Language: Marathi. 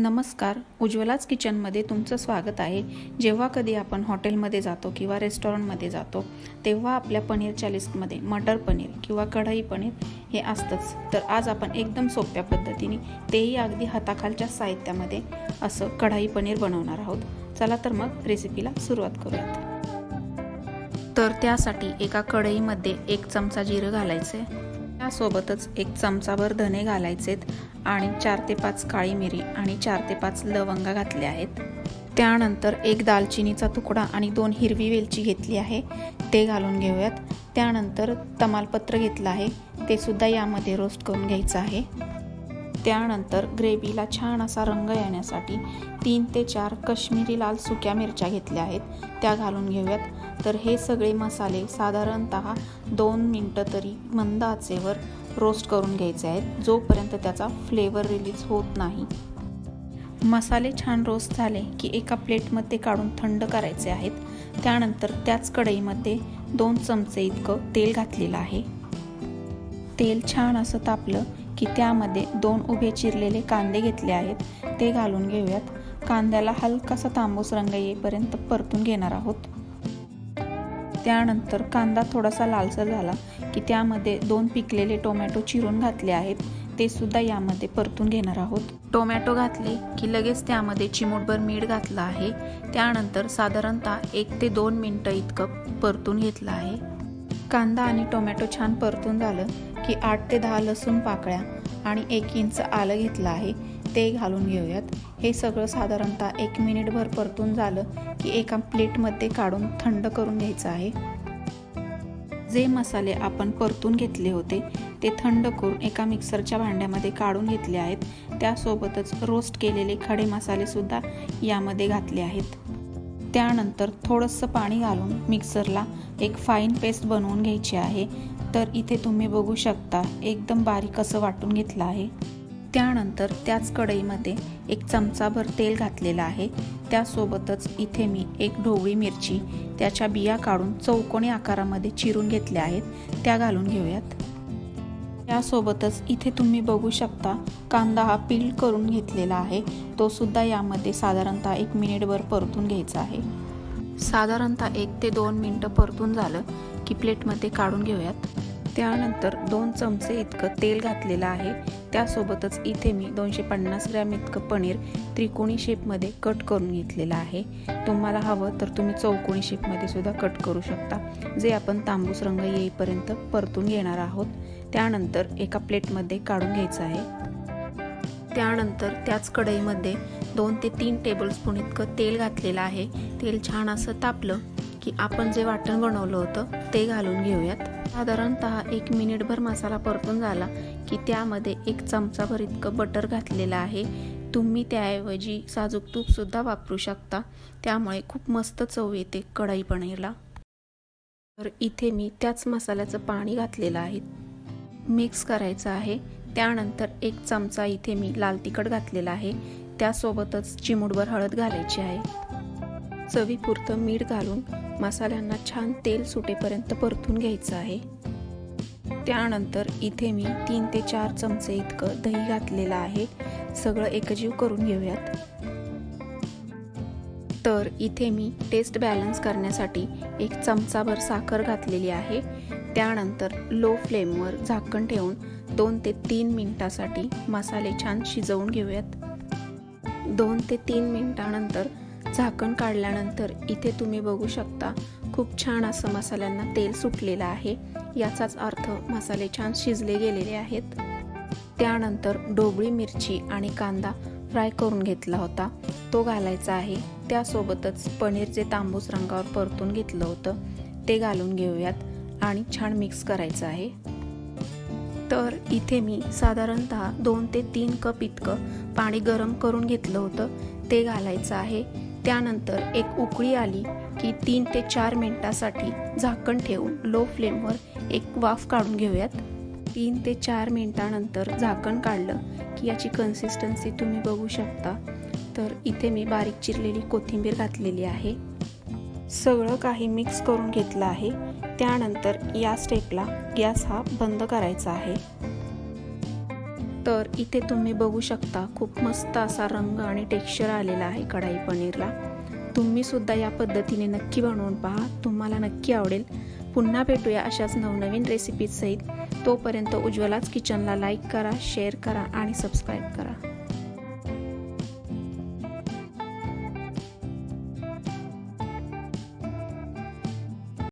नमस्कार उज्ज्वलाच किचनमध्ये तुमचं स्वागत आहे. जेव्हा कधी आपण हॉटेलमध्ये जातो किंवा रेस्टॉरंटमध्ये जातो तेव्हा आपल्या पनीरच्या लिस्टमध्ये मटर पनीर किंवा कढई पनीर हे असतंच. तर आज आपण एकदम सोप्या पद्धतीने तेही अगदी हाताखालच्या साहित्यामध्ये असं कढाई पनीर बनवणार आहोत. चला तर मग रेसिपीला सुरुवात करूयात. तर त्यासाठी एका कढईमध्ये एक चमचा जिरं घालायचं आहे त्यासोबतच एक चमचाभर धने घालायचेत. आणि चार ते पाच काळी मिरी आणि चार ते पाच लवंगा घातल्या आहेत. त्यानंतर एक दालचिनीचा तुकडा आणि दोन हिरवी वेलची घेतली आहे. ते घालून घेऊयात. त्यानंतर तमालपत्र घेतलं आहे. ते सुद्धा यामध्ये रोस्ट करून घ्यायचं आहे. त्यानंतर ग्रेव्हीला छान असा रंग येण्यासाठी तीन ते चार कश्मीरी लाल सुक्या मिरच्या घेतल्या आहेत. त्या घालून घेऊयात. तर हे सगळे मसाले साधारणत दोन मिनटं तरी मंद आचेवर रोस्ट करून घ्यायचे आहेत जोपर्यंत त्याचा फ्लेवर रिलीज होत नाही. मसाले छान रोस्ट झाले की एका प्लेटमध्ये काढून थंड करायचे आहेत. त्यानंतर त्याच कढईमध्ये दोन चमचे इतकं तेल घातलेलं आहे. तेल छान असं तापलं की त्यामध्ये दोन उभे चिरलेले कांदे घेतले आहेत. ते घालून घेऊयात. कांद्याला हलकासा तांबूस रंग येईपर्यंत परतून घेणार आहोत. त्यानंतर कांदा थोडासा लालसर झाला की त्यामध्ये दोन पिकलेले टोमॅटो चिरून घातले आहेत. ते सुद्धा यामध्ये परतून घेणार आहोत. टोमॅटो घातले की लगेच त्यामध्ये चिमूटभर मीठ घातलं आहे. त्यानंतर साधारणतः एक ते दोन मिनटं इतकं परतून घेतलं आहे. कांदा आणि टोमॅटो छान परतून झालं की आठ ते दहा लसूण पाकळ्या आणि एक इंच आलं घेतलं आहे. ते घालून घेऊयात. हे सगळं साधारणतः एक मिनिटभर परतून झालं की एका प्लेटमध्ये काढून थंड करून घ्यायचं आहे. जे मसाले आपण परतून घेतले होते ते थंड करून एका मिक्सरच्या भांड्यामध्ये काढून घेतले आहेत. त्यासोबतच रोस्ट केलेले खडे मसालेसुद्धा यामध्ये घातले आहेत. त्यानंतर थोडंसं पाणी घालून मिक्सरला एक फाईन पेस्ट बनवून घ्यायची आहे. तर इथे तुम्ही बघू शकता एकदम बारीक असं वाटून घेतलं आहे. त्यानंतर त्याच कढईमध्ये एक चमचाभर तेल घातलेलं आहे. त्यासोबतच इथे मी एक ढोबळी मिरची त्याच्या बिया काढून चौकोनी आकारामध्ये चिरून घेतल्या आहेत. त्या घालून घेऊयात. त्यासोबतच इथे तुम्ही बघू शकता कांदा हा पील करून घेतलेला आहे. तो सुद्धा यामध्ये साधारणतः एक मिनिटभर परतून घ्यायचा आहे. साधारणतः एक ते दोन मिनटं परतून झालं की प्लेटमध्ये काढून घेऊयात. त्यानंतर दोन चमचे इतकं तेल घातलेलं आहे. त्यासोबतच इथे मी दोनशे पन्नास ग्रॅम इतकं पनीर त्रिकोणी शेपमध्ये कट करून घेतलेलं आहे. तुम्हाला हवं तर तुम्ही चौकोणी शेपमध्ये सुद्धा कट करू शकता. जे आपण तांबूस रंग येईपर्यंत परतून घेणार आहोत त्यानंतर एका प्लेटमध्ये काढून घ्यायचं आहे. त्यानंतर त्याच कढईमध्ये दोन ते तीन टेबलस्पून इतकं तेल घातलेलं आहे. तेल छान असं तापलं की आपण जे वाटण बनवलं होतं ते घालून घेऊयात. साधारणतः एक मिनिटभर मसाला परतून झाला की त्यामध्ये एक चमचाभर इतकं बटर घातलेलं आहे. तुम्ही त्याऐवजी साजूक तूपसुद्धा वापरू शकता. त्यामुळे खूप मस्त चव येते कढई पनीरला. तर इथे मी त्याच मसाल्याचं पाणी घातलेलं आहे. मिक्स करायचं आहे. त्यानंतर एक चमचा इथे मी लाल तिखट घातलेला आहे. त्यासोबतच चिमूटभर हळद घालायची आहे. चवीपुरतं मीठ घालून मसाल्यांना छान तेल सुटेपर्यंत परतून घ्यायचं आहे. त्यानंतर इथे मी तीन ते चार चमचे इतकं दही घातलेलं आहे. सगळं एकजीव करून घेऊयात. तर इथे मी टेस्ट बॅलन्स करण्यासाठी एक चमचाभर साखर घातलेली आहे. त्यानंतर लो फ्लेमवर झाकण ठेवून दोन ते तीन मिनटासाठी मसाले छान शिजवून घेऊयात. दोन ते तीन मिनटानंतर झाकण काढल्यानंतर इथे तुम्ही बघू शकता खूप छान असं मसाल्यांना तेल सुटलेलं आहे. याचाच अर्थ मसाले छान शिजले गेलेले आहेत. त्यानंतर ढोबळी मिरची आणि कांदा फ्राय करून घेतला होता. तो घालायचा आहे. त्यासोबतच पनीर जे तांबूस रंगावर परतून घेतलं होतं ते घालून घेऊयात आणि छान मिक्स करायचं आहे. तर इथे मी साधारणतः दोन ते तीन कप इतकं पाणी गरम करून घेतलं होतं. ते घालायचं आहे. त्यानंतर एक उकळी आली की तीन ते चार मिनटासाठी झाकण ठेवून लो फ्लेमवर एक वाफ काढून घेऊयात. तीन ते चार मिनटानंतर झाकण काढलं की याची कन्सिस्टन्सी तुम्ही बघू शकता. तर इथे मी बारीक चिरलेली कोथिंबीर घातलेली आहे. सगळं काही मिक्स करून घेतलं आहे. त्यानंतर या स्टेपला गॅस हा बंद करायचा आहे. तर इथे तुम्ही बघू शकता खूप मस्त असा रंग आणि टेक्स्चर आलेला आहे कढाई पनीरला. तुम्ही सुद्धा या पद्धतीने नक्की बनवून पहा तुम्हाला नक्की आवडेल. पुन्हा भेटूया अशाच नवनवीन रेसिपीज सहित. तोपर्यंत उज्ज्वलाच किचनला लाईक करा शेअर करा आणि सबस्क्राईब करा.